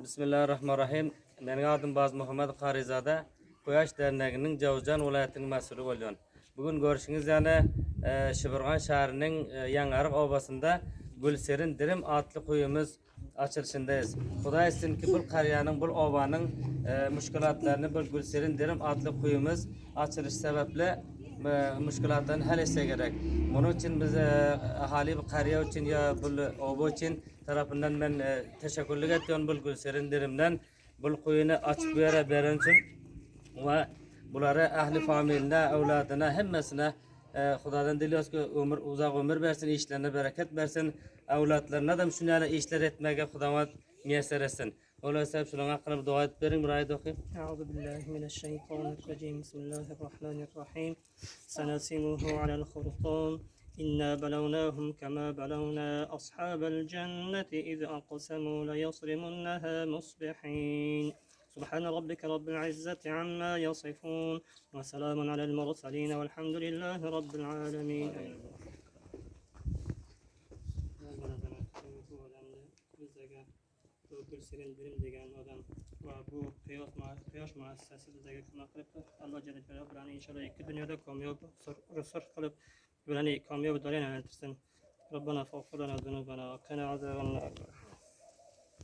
Bismillahirrahmanirrahim. Benim adım Baz Muhammed Karizade. Koyaş Derneği'nin Cavuzcan vilayetinin mesulü oluyor. Bugün görüşünüz yani e, Şıbırgan şehrinin e, Yangarık Obası'nda Gülserin Dirim adlı kuyumuz açılışındayız. Kuday etsin ki bu karyanın, bu obanın e, müşkülatlarını bu Gülserin Dirim adlı kuyumuz açılış sebeple müşkülatlarını hal etse gerek. Bunun için biz e, ahali bu karya için ya bu oba için tarafından ben e, teşekkürlük ediyorum bu Gülserin Dirim'den. Bu kuyunu açıp vere veren için ve bunları ahli familine, evladına, hemmesine e, Xudadan diliyoruz ki ömür, uzak ömür versin, işlerine bereket versin, evlatlarına da şunları işler etmeye Xudamat müyesser etsin. Hakkında bir dua et verin, burayı da okuyayım. أعوذ بالله من الشيطان الرجيم. بسم الله الرحمن الرحيم. سنسمه على الخرطوم. إنا بلوناهم كما بلونا أصحاب الجنة إذ أقسموا ليصرمنها مصبحين. سبحان ربك رب العزة عما يصفون وسلام على المرسلين والحمد لله رب العالمين. කුරුසිරෙන් දිරින් දෙගන් වදන් bu peyoz, peyoz müessesesi de kılmaklıp Allah Celle Celaluhu buranı inşallah iki dünyada kamyo rısır kılıp buranı kamyo bu dolayı yönetirsin. Rabbana fağfurana zunubana ve kana azabana.